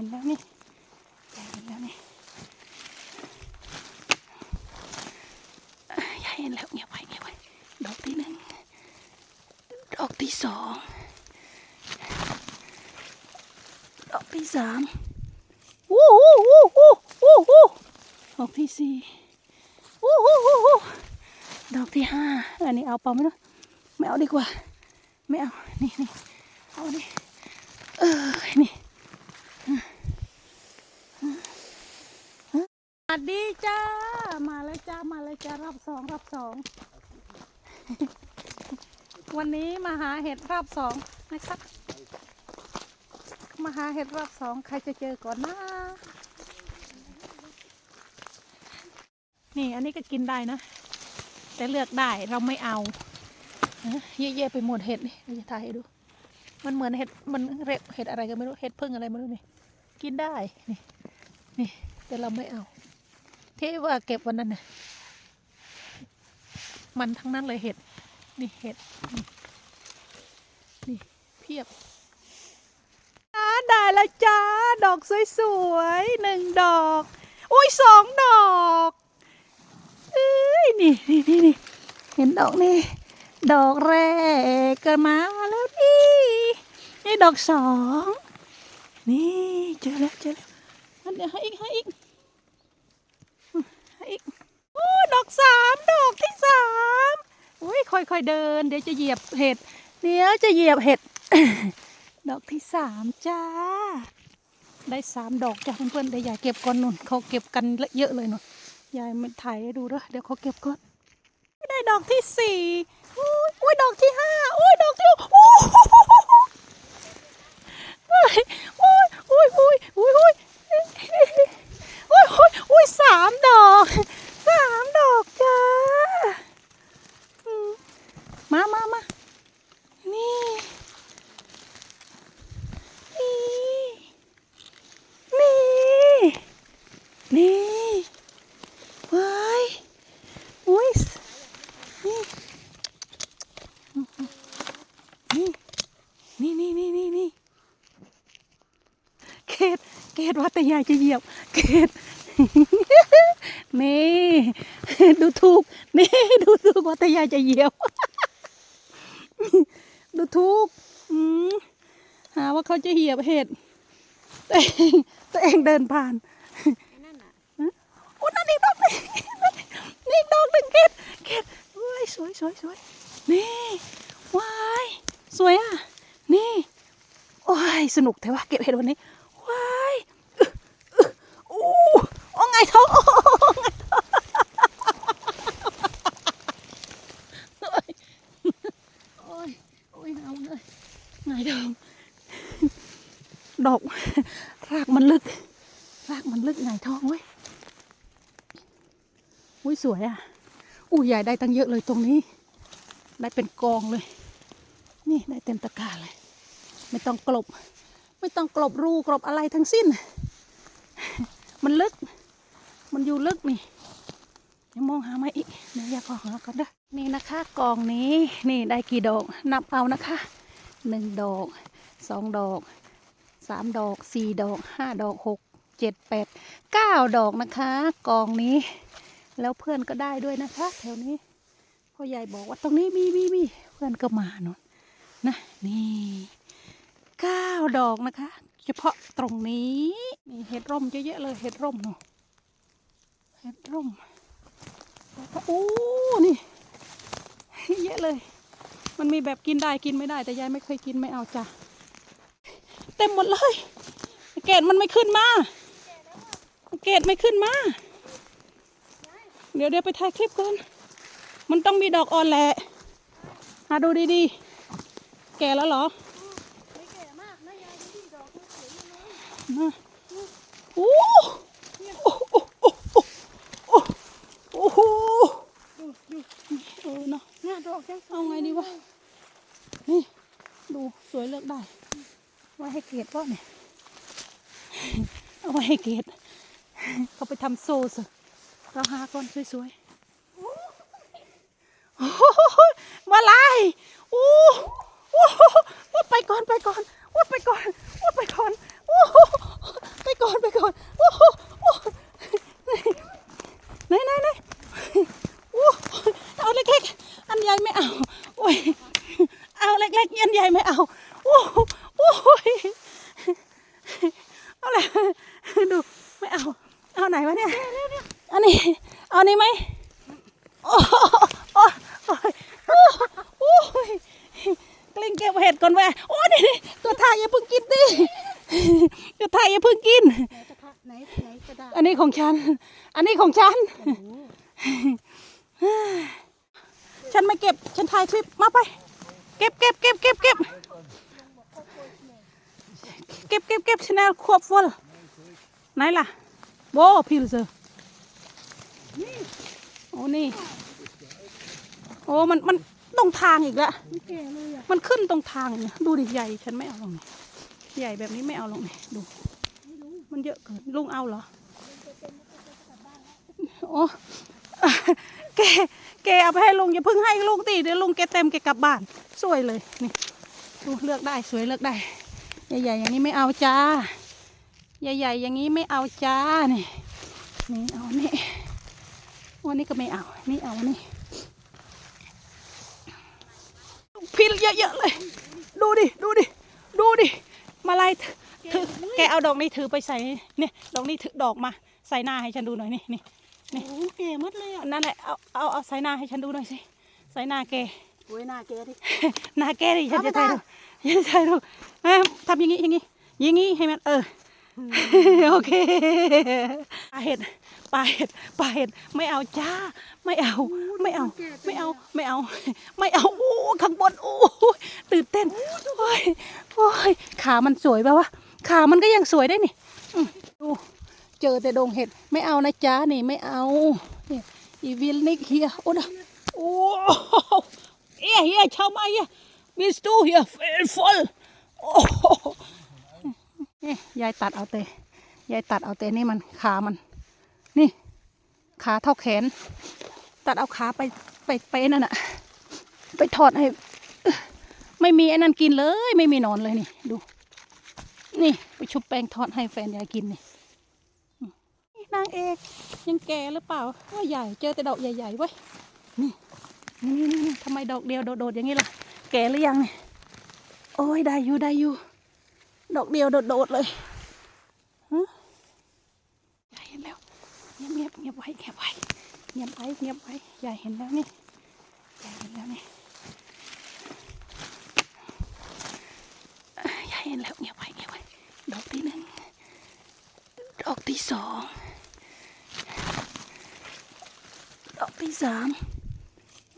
ห็นแล้วนี่ยายเห็นแล้วนี่เอ้ยยายเห็นแล้วเงียบไว้เงียบไว้ดอกที่หนึ่งดอกที่สองดอกที่สามวู้วู้วู้วู้วู้วู้ดอกที่สี่วู้วู้วู้วู้ดอกที่ห้าอันนี้เอาเปล่าไม่รู้ไม่เอาดีกว่าไม่เอานี่นี่เอานี่เออนี่ สวัสดีจ้า มาเลยจ้า มาเลยจ้า รอบสองรอบสอง วันนี้มาหาเห็ดรอบสองนะครับ มาหาเห็ดรอบสองใครจะเจอก่อนนะ นี่อันนี้ก็กินได้นะ แต่เลือกได้เราไม่เอาเยอะๆไปหมดเห็ดนี่เราจะถ่ายให้ดู มันเหมือนเห็ดมันเรียกเห็ดอะไรก็ไม่รู้เห็ดพึ่งอะไรไม่รู้นี่ กินได้นี่นี่แต่เราไม่เอา ที่ว่าเก็บวันนั้นนะมันทั้งนั้นเลยเห็ด นี่เห็ด นี่เพียบอ่าได้แล้วจ้า ดอกสวยๆหนึ่งดอก อุ้ยสองดอกเอ้ยนี่นี่นี่นี่เห็นดอกนี่ ดอกแรกก็มาแล้วนี่ นี่ดอกสอง นี่เจอแล้วเจอแล้วอันเดี๋ยวให้อีกให้อีก อีกโอ้ดอกสามดอกที่สามอุ้ยค่อยๆเดิน เดี๋ยวจะเหยียบเห็ดเดี๋ยวจะเหยียบเห็ด ดอกที่สามจ้า ได้สามดอกจ้าเพื่อนๆเดี๋ยวายเก็บก่อนนุ่นเขาเก็บกันเยอะเลยนุ่นยายมันถ่ายให้ดูด้วยเดี๋ยวเขาเก็บก่อนได้ดอกที่สี่อุ้ยดอกที่ห้าอุ้ยดอกที่โอ้ยอุ้ยอุ้ยอุ้ยอุ้ย สามดอกสามดอกจ้ามามามานี่นี่นี่นี่ว้ายอุ้ยนี่นี่นี่นี่นี่นี่นี่เกดเกดว่าแต่ยายจะเหยียบเกด นี่ดูถูกนี่ดูถูกว่าแต่ยายจะเหยียบดูถูกอืมหาว่าเขาจะเหยียบเห็ดแต่เองตัวเองเดินผ่านนั่นน่ะโอ้นั่นอีกดอกหนึงนี่อีกดอกหนึ่งเกดเกดเฮ้ยสวยสวยสวยนี่ว้ายสวยอะนี่โอ้ยสนุกแต่ว่าเก็บเห็ดวันนี้ว้ายอึ๊ะอึ๊ะโอ้ โอ้ไงท้องโองโอ้ยโอ้ย โอ้ยเอาเลยไงท้องดอกรากมันลึก รากมันลึกไงทองเว้ย อุ้ยสวยอะ อุ้ยใหญ่ได้ตั้งเยอะเลยตรงนี้ ได้เป็นกองเลย นี่ได้เต็มตะกร้าเลย ไม่ต้องกลบ ไม่ต้องกลบรูกลบอะไรทั้งสิ้น มันลึก มันอยู่ลึกนี่ยังมองหาไม่อีกเดี๋ยวอยากขอหาก่อนเด้อนี่นะคะกองนี้นี่ได้กี่ดอกนับเอานะคะหนึ่งดอกสองดอกสามดอกสี่ดอกห้าดอกหกเจ็ดแปดเก้าดอกนะคะ กองนี้ แล้วเพื่อนก็ได้ด้วยนะคะ แถวนี้พ่อใหญ่บอกว่าตรงนี้มีมีมีเพื่อนก็มาหนนนะนี่เก้าดอกนะคะ เฉพาะตรงนี้นี่เห็ดร่มเยอะๆเลยเห็ดร่มเนาะ เห็ดร่มแล้วก็โอ้นี่เยอะเลย มันมีแบบกินได้กินไม่ได้ แต่ยายไม่เคยกินไม่เอาจ้ะ เต็มหมดเลย เกตมันไม่ขึ้นมา เกตไม่ขึ้นมา เดี๋ยวเดี๋ยวไปถ่ายคลิปก่อน มันต้องมีดอกอ่อนแหละหาดูดีๆ แก่แล้วเหรอไม่แก่มากนะยายดูดิดอกมันสวยจังเลยมาโอ้ เอาไงดีวะ นี่ดูสวยเลือกได้ ไว้ให้เกตก็เนี่ย เอาไว้ให้เกต เขาไปทำโซ่สิเราหาก้อนสวยๆมาลายอู้อู้ว่าไปก่อนไปก่อนว่าไปก่อนว่าไปก่อนอู้ไปก่อนไปก่อนอู้ไหนไหนไหนอู้เอาเล็กๆ ใหญ่ไม่เอาโอ้ยเอาเล็กๆเย็นใหญ่ไม่เอาโอ้โอ้ยเอาอะไรดูไม่เอาเอาไหนวะเนี่ยอันนี้เอานี้ไหมโอ้โอ้โอ้ยกลิ้งเก็บเห็ดก่อนแว่โอ้นี่ตัวทายอย่าเพิ่งกินดิตัวทายอย่าเพิ่งกินอันนี้ของฉัน อันนี้ของฉัน ฉันไม่เก็บ ฉันถ่ายคลิปมาไป เก็บเก็บเก็บเก็บเก็บเก็บเก็บเก็บชแนลควบฟอลไหนล่ะโบพิลเซอร์โอ้นี่ โอ้มันมันตรงทางอีกแล้วมันแก่เลยอะมันขึ้นตรงทางเนี่ยดูดิใหญ่ฉันไม่เอาลงนี่ใหญ่แบบนี้ไม่เอาลงนี่ดู มันเยอะเกินลุงเอาเหรอโอ้ แกแกเอาไปให้ลุงอย่าเพิ่งให้ลุงตีเดี๋ยวลุงแกเต็มแกกลับบ้านสวยเลยนี่ดูเลือกได้สวยเลือกได้ ใหญ่ๆอย่างนี้ไม่เอาจ้า ใหญ่ๆอย่างนี้ไม่เอาจ้านี่นี่เอานี่วันนี้ก็ไม่เอานี่เอานี่พิลเยอะๆเลย ดูดิดูดิดูดิมาลายถือแกเอาดอกนี้ถือไปใส่เนี่ยดอกนี้ถือดอกมาใส่หน้าให้ฉันดูหน่อยนี่นี่ โอ้โหแก่หมดเลยอะนั่นแหละเอาเอาเอาใส่หน้าให้ฉันดูหน่อยสิใส่หน้าแกโอ้ยหน้าแกดิหน้าแกดิฉันจะเอาถ่ายไปดูฉันจะถ่ายดูเอ้ยทำอย่างงี้อย่างงี้อย่างงี้ให้มันเออโอเคปลาเห็ดปลาเห็ดปลาเห็ดไม่เอาจ้า ไม่เอา ไม่เอา ไม่เอา ไม่เอา ไม่เอาโอ้ข้างบนโอ้ยตื่นเต้นโอ้ยโอ้ยขามันสวยป่าวะขามันก็ยังสวยได้นี่อืมดู เจอแต่ดงเห็ดไม่เอานะจ้านี่ไม่เอานี่ยอีวิลนิกเฮียโอ้ดโอ้เฮียเฮียชาวมาเฮียมิสตูเฮียเฟลฟอลโอ้นี่ยายตัดเอาเตยายตัดเอาเตนี่มันขามัน นี่ ขาเท่าแขน ตัดเอาขาไปไปไปนั่นน่ะไปถอดให้ไม่มีไอ้นั่นกินเลย ไม่มีนอนเลยนี่ ดู นี่ ไปชุบแป้งทอดให้แฟนยายกินนี่ นางเอกยังแก่หรือเปล่าว่าใหญ่เจอแต่ดอกใหญ่ๆเว้ยนี่นี่นี่นี่ทำไมดอกเดียวโดดๆอย่างนี้ล่ะ แก่หรือยังเนี่ยโอ้ยได้อยู่ได้อยู่ดอกเดียวโดดๆเลยฮะยายเห็นแล้วเงียบเงียบเงียบไว้เงียบไว้เงียบไว้เงียบไว้ใหญ่เห็นแล้วนี่ยายเห็นแล้วนี่เอ้ยยายเห็นแล้วเงียบไว้เงียบไว้ดอกที่หนึ่งดอกที่สองดอก ที่สาม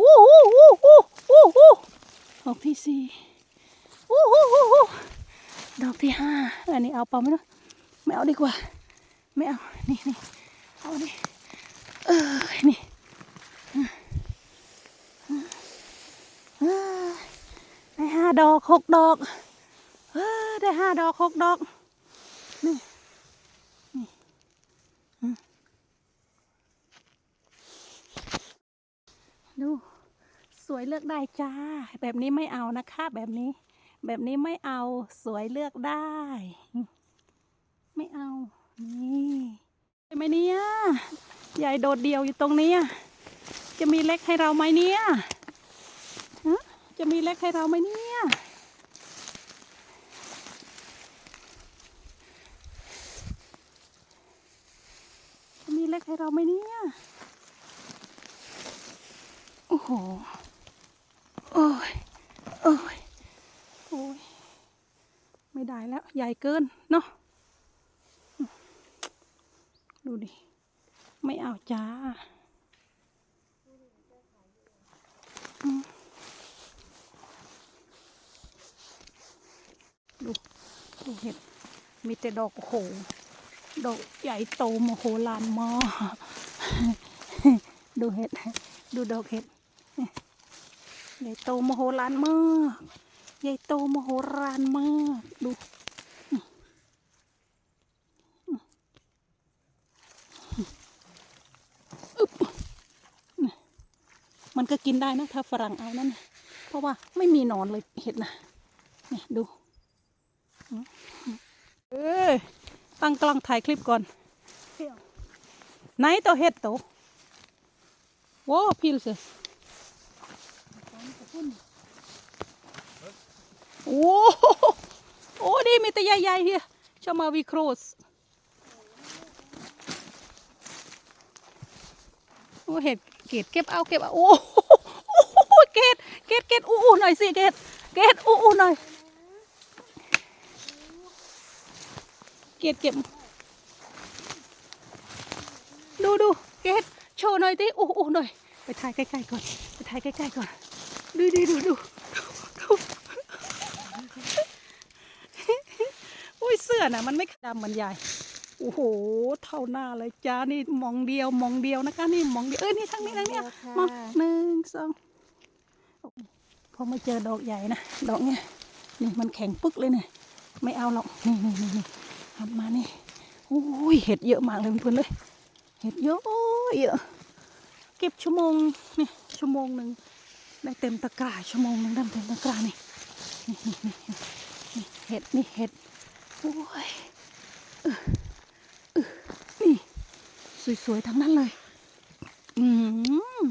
วู้วู้วู้วู้วู้วู้ดอกที่สี่วู้วู้วู้วู้ดอกที่ห้าอันนี้เอาเปล่าไม่รู้ไม่เอาดีกว่า ไม่เอา นี่นี่เอาดิเออนี่ได้ห้าดอกหกดอกเออได้ห้าดอกหกดอก นี่ นี่อืม ดู สวยเลือกได้จ้า แบบนี้ไม่เอานะคะ แบบนี้ แบบนี้ไม่เอาสวยเลือกได้ ไม่เอา นี่ใช่ไหมเนี่ยยายโดดเดี่ยวอยู่ตรงนี้จะมีเล็กให้เราไหมเนี่ยจะมีเล็กให้เราไหมเนี่ยจะมีเล็กให้เราไหมเนี่ย โอ้โหโอ้ยโอ้ยโอ้ยไม่ได้แล้ว ใหญ่เกิน เนาะดูดิ ไม่เอาจ้าดูดูเห็ดมีแต่ดอกโอ้โหดอกใหญ่โตมโหฬารมากดูเห็ด ดูดอกเห็ด ใหญ่โตมโหฬารมากใหญ่โตมโหฬารมากดูมันก็กินได้นะถ้าฝรั่งเอานั่นน่ะเพราะว่าไม่มีหนอนเลยเห็ดนะนี่ดูอืมเอ้ยตั้งกล้องถ่ายคลิปก่อนเที่ยวไหนตัวเห็ดตัวโว้พิลส์ พุ่นโอ้โอ้ดีมีแต่ใหญ่ๆเฮียชมาวิโครสโอ้เห็ดเกตเก็บเอาเก็บเอาโอ้โหเกตเกตเกตอู้อู้หน่อยสิเกตเกตอู้อู้หน่อยเกตเก็บดูดูเกตโชว์หน่อยดิอู้อู้หน่อยไปถ่ายใกล้ๆก่อนไปถ่ายใกล้ๆก่อน ดูดูดูดูดูอุ้ยเสื้อน่ะ มันไม่ดำมันใหญ่โอ้โห เท่าหน้าเลยจ้า นี่มองเดียว มองเดียวนะคะ นี่มองเดียว เอ้ย นี่ทางนี้ทางนี้อะมองหนึ่งสองพอมาเจอดอกใหญ่นะ ดอกเนี้ย นี่มันแข็งปึ๊กเลยเนี่ย ไม่เอาหรอก นี่นี่นี่นี่หันมานี่โอ้ย เห็ดเยอะมากเลยเพื่อนๆเลย เห็ดเยอะโอ้ยเยอะ เก็บชั่วโมง นี่ชั่วโมงหนึ่ง ได้เต็มตะกร้าชั่วโมงหนึ่งได้เต็มตะกร้านี่นี่นี่นี่นี่เห็ดนี่เห็ดโอ้ยเออเออนี่สวยๆทั้งนั้นเลยอืม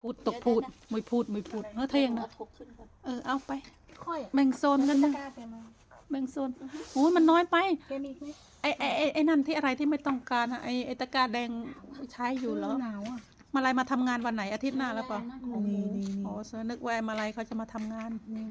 พูดตกพูดไม่พูดไม่พูดเออเที่ยงนะทุบขึ้นก่อนเออเอาไปค่อยแบ่งโซนกันนะกล้าแกมาแบ่งโซนโอ้ยมันน้อยไปแกมีอีกไหมไอ้ไอ้ไอ้ไอ้นั่นที่อะไรที่ไม่ต้องการอะไอ้ไอ้ตะกร้าแดงใช้อยู่เหรอหนาวอะ มาลายมาทำงานวันไหนอาทิตย์หน้าแล้วเปล่านี่นี่นี่โอ้เสนึกว่ามาลายเขาจะมาทำงาน นี่